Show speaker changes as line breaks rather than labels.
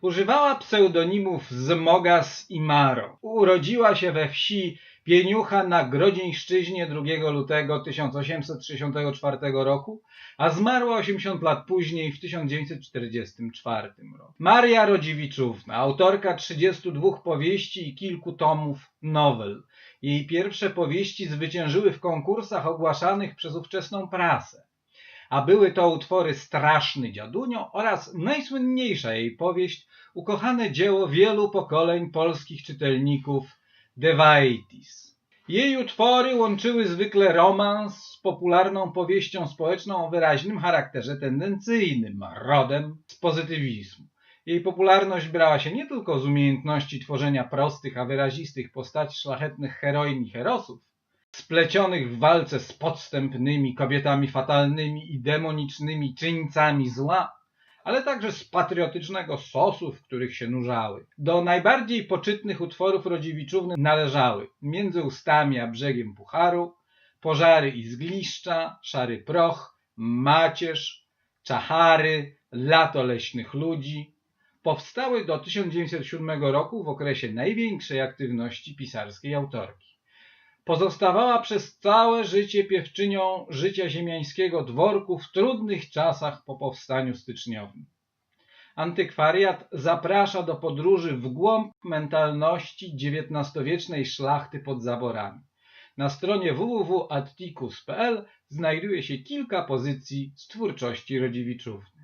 Używała pseudonimów Zmogas i Maro. Urodziła się we wsi Pieniucha na Grodzieńszczyźnie 2 lutego 1864 roku, a zmarła 80 lat później w 1944 roku. Maria Rodziewiczówna, autorka 32 powieści i kilku tomów nowel. Jej pierwsze powieści zwyciężyły w konkursach ogłaszanych przez ówczesną prasę. A były to utwory Straszny Dziadunio oraz najsłynniejsza jej powieść, ukochane dzieło wielu pokoleń polskich czytelników Devaitis. Jej utwory łączyły zwykle romans z popularną powieścią społeczną o wyraźnym charakterze tendencyjnym, rodem z pozytywizmu. Jej popularność brała się nie tylko z umiejętności tworzenia prostych, a wyrazistych postaci szlachetnych heroin i herosów, splecionych w walce z podstępnymi kobietami fatalnymi i demonicznymi czyńcami zła, ale także z patriotycznego sosu, w których się nurzały. Do najbardziej poczytnych utworów Rodziewiczówny należały Między ustami a brzegiem pucharu, Pożary i zgliszcza, Szary proch, Macierz, Czachary, Lato leśnych ludzi. Powstały do 1907 roku w okresie największej aktywności pisarskiej autorki. Pozostawała przez całe życie piewczynią życia ziemiańskiego dworku w trudnych czasach po powstaniu styczniowym. Antykwariat zaprasza do podróży w głąb mentalności XIX-wiecznej szlachty pod zaborami. Na stronie www.atticus.pl znajduje się kilka pozycji z twórczości Rodziewiczówny.